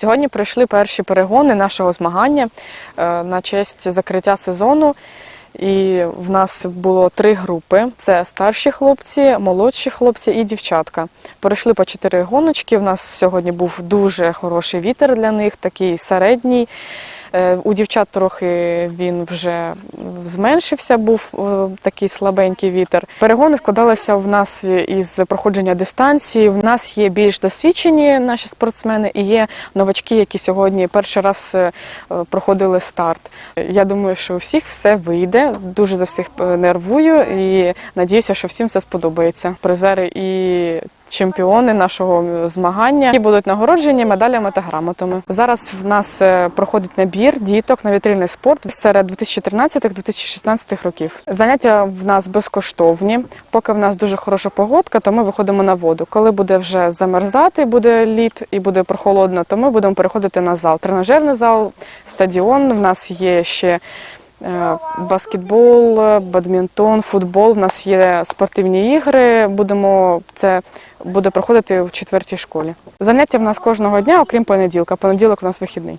Сьогодні пройшли перші перегони нашого змагання е, на честь закриття сезону. І в нас було три групи: це старші хлопці, молодші хлопці і дівчатка. Пройшли по чотири гоночки. У нас сьогодні був дуже хороший вітер для них, такий середній. Е, У дівчат трохи він вже зменшився, був е, такий слабенький вітер. Перегони складалися в нас із проходження дистанції. В нас є більш досвідчені наші спортсмени і є новачки, які сьогодні перший раз е, проходили старт. Я думаю, що у всіх все вийде. Дуже за всіх е, нервую і надіюся, що всім це сподобається. Призери і чемпіони нашого змагання які будуть нагороджені медалями та грамотами. Зараз в нас проходить набір діток на вітрильний спорт серед 2013-2016 років. Заняття в нас безкоштовні. Поки в нас дуже хороша погодка, то ми виходимо на воду. Коли буде вже замерзати, буде лід і буде прохолодно, то ми будемо переходити на зал. Тренажерний зал, стадіон. В нас є ще е, баскетбол, бадмінтон, футбол. В нас є спортивні ігри. Будемо це буде проходити в четвертій школі. Заняття в нас кожного дня, окрім понеділка. Понеділок у нас вихідний.